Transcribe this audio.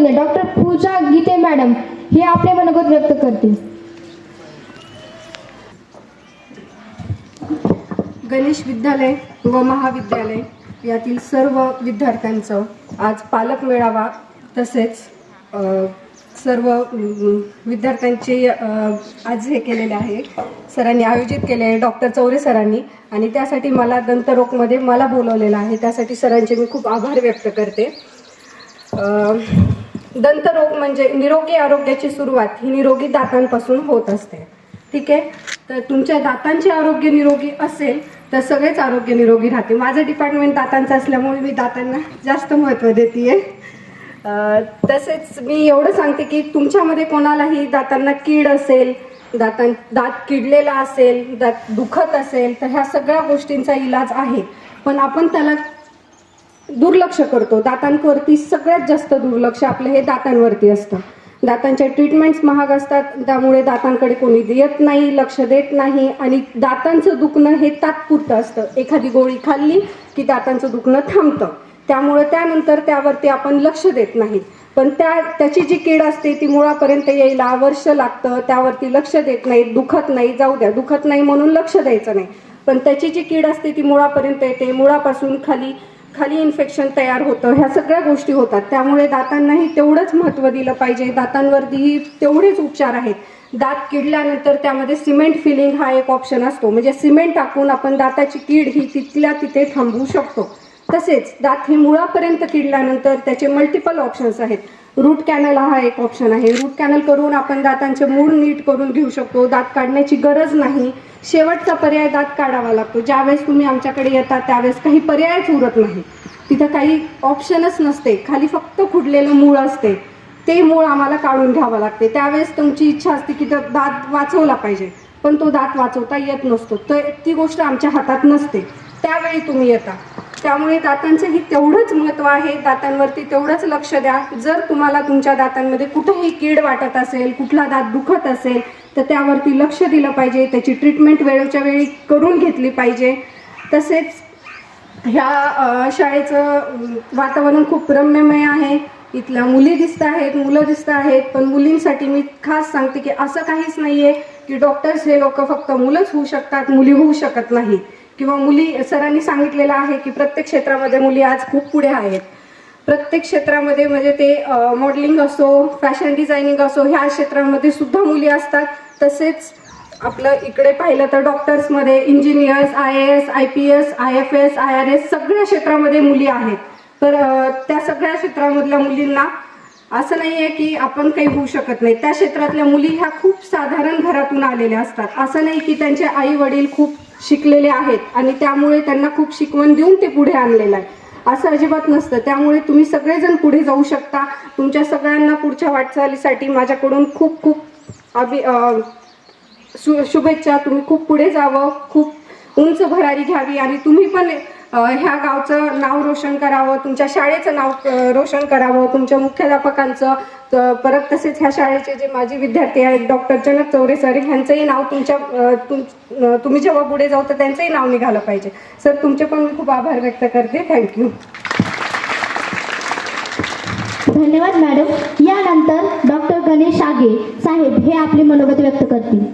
तज्ज्ञ डॉक्टर पूजा गीते मॅडम हे आपले मनोगत व्यक्त करतील. गणेश विद्यालय व महाविद्यालय यातील सर्व विद्यार्थ्यांचं आज पालक मेळावा तसेच सर्व विद्यार्थ्यांचे आज हे केलेले आहे. सरांनी आयोजित केले आहे डॉक्टर चौरे सरांनी आणि त्यासाठी मला दंतरोगमध्ये मला बोलवलेलं आहे. त्यासाठी सरांचे मी खूप आभार व्यक्त करते. दंतरोग म्हणजे निरोगी आरोग्याची सुरुवात ही निरोगी दातांपासून होत असते. ठीक आहे? तर तुमच्या दातांचे आरोग्य निरोगी असेल तर सगळेच आरोग्य निरोगी राहते माझं डिपार्टमेंट दातांचं असल्यामुळे मी दातांना जास्त महत्त्व देते तसेच मी एवढं सांगते की तुमच्यामध्ये कोणालाही दातांना कीड असेल दातां दात किडलेला असेल दात दुखत असेल तर ह्या सगळ्या गोष्टींचा इलाज आहे. पण आपण त्याला दुर्लक्ष करतो. दातांवरती सगळ्यात जास्त दुर्लक्ष आपलं हे दातांवरती असतं. दातांच्या ट्रीटमेंट्स महाग असतात. त्यामुळे दातांकडे कोणी देत नाही लक्ष देत नाही आणि दातांचं दुखणं हे तात्पुरतं असतं. एखादी गोळी खाल्ली की दातांचं दुखणं थांबतं. त्यामुळे त्यानंतर त्यावरती आपण लक्ष देत नाही. पण त्या त्याची जी कीड असते ती मुळापर्यंत यायला वर्ष लागतं. त्यावरती लक्ष देत नाही दुखत नाही जाऊ द्या दुखत नाही म्हणून लक्ष द्यायचं नाही. पण त्याची जी कीड असते ती मुळापर्यंत येते. मुळापासून खाली खाली इन्फेक्शन तयार होतं. ह्या सगळ्या गोष्टी होतात. त्यामुळे दातांनाही तेवढंच महत्त्व दिलं पाहिजे. दातांवरतीही तेवढेच उपचार आहेत. दात किडल्यानंतर त्यामध्ये सिमेंट फिलिंग हा एक ऑप्शन असतो. म्हणजे सिमेंट टाकून आपण दाताची कीड ही तिथल्या तिथे थांबवू शकतो. तसेच दात ही मुळापर्यंत किडल्यानंतर त्याचे मल्टिपल ऑप्शन्स आहेत. रूट कॅनल हा एक ऑप्शन आहे. रूट कॅनल करून आपण दातांचे मूळ नीट करून घेऊ शकतो. दात काढण्याची गरज नाही. शेवटचा पर्याय दात काढावा लागतो. ज्यावेळेस तुम्ही आमच्याकडे येता त्यावेळेस काही पर्यायच उरत नाही. तिथं काही ऑप्शनच नसते. खाली फक्त खुडलेलं मूळ असते. ते मूळ आम्हाला काढून घ्यावं लागते. त्यावेळेस तुमची इच्छा असते की तर दात वाचवला पाहिजे. पण तो दात वाचवता येत नसतो. तर ती गोष्ट आमच्या हातात नसते. त्यावेळी तुम्ही येता. त्यामुळे दातांचंही तेवढंच महत्त्व आहे. दातांवरती तेवढंच लक्ष द्या. जर तुम्हाला तुमच्या दातांमध्ये कुठंही कीड वाटत असेल कुठला दात दुखत असेल तर त्यावरती लक्ष दिलं पाहिजे. त्याची ट्रीटमेंट वेळेच्या वेळी करून घेतली पाहिजे. तसेच ह्या शाळेचं वातावरण खूप रम्यमय आहे. इथल्या मुली दिसत आहेत मुलं दिसत आहेत. पण मुलींसाठी मी खास सांगते की असं काहीच नाही आहे की डॉक्टर्स हे लोक फक्त मुलंच होऊ शकतात मुली होऊ शकत नाही. किंवा मुली सरांनी सांगितलेलं आहे की प्रत्येक क्षेत्रामध्ये मुली आज खूप पुढे आहेत. प्रत्येक क्षेत्रामध्ये म्हणजे ते मॉडेलिंग असो फॅशन डिझायनिंग असो ह्या क्षेत्रामध्ये सुद्धा मुली असतात. तसेच आपलं इकडे पाहिलं तर डॉक्टर्समध्ये engineers I A S I P S I F S I R S सगळ्या क्षेत्रामध्ये मुली आहेत. तर त्या सगळ्या क्षेत्रामधल्या मुलींना असं नाही आहे की आपण काही होऊ शकत नाही. त्या क्षेत्रातल्या मुली ह्या खूप साधारण घरातून आलेल्या असतात. असं नाही की त्यांचे आई वडील खूप शिकलेले आहेत आणि त्यामुळे त्यांना खूप शिकवण देऊन ते पुढे आणलेलं आहे. असं अजिबात नसतं. त्यामुळे तुम्ही सगळेजण पुढे जाऊ शकता. तुमच्या सगळ्यांना पुढच्या वाटचालीसाठी माझ्याकडून खूप खूप अभि शु शुभेच्छा. तुम्ही खूप पुढे जावं. खूप उंच भरारी घ्यावी आणि तुम्ही पण ह्या गावचं नाव रोशन करावं तुमच्या शाळेचं नाव रोशन करावं तुमच्या मुख्याध्यापकांचं परत तसेच ह्या शाळेचे जे माजी विद्यार्थी आहेत डॉक्टर जनक चौरे सर ह्यांचंही नाव तुमच्या तुम तुम्ही जेव्हा पुढे जाऊ तर त्यांचंही नाव निघालं पाहिजे. सर तुमचे पण मी खूप आभार व्यक्त करते. थँक्यू धन्यवाद मॅडम. यानंतर डॉक्टर गणेश आगे साहेब हे आपले मनोगत व्यक्त करतील.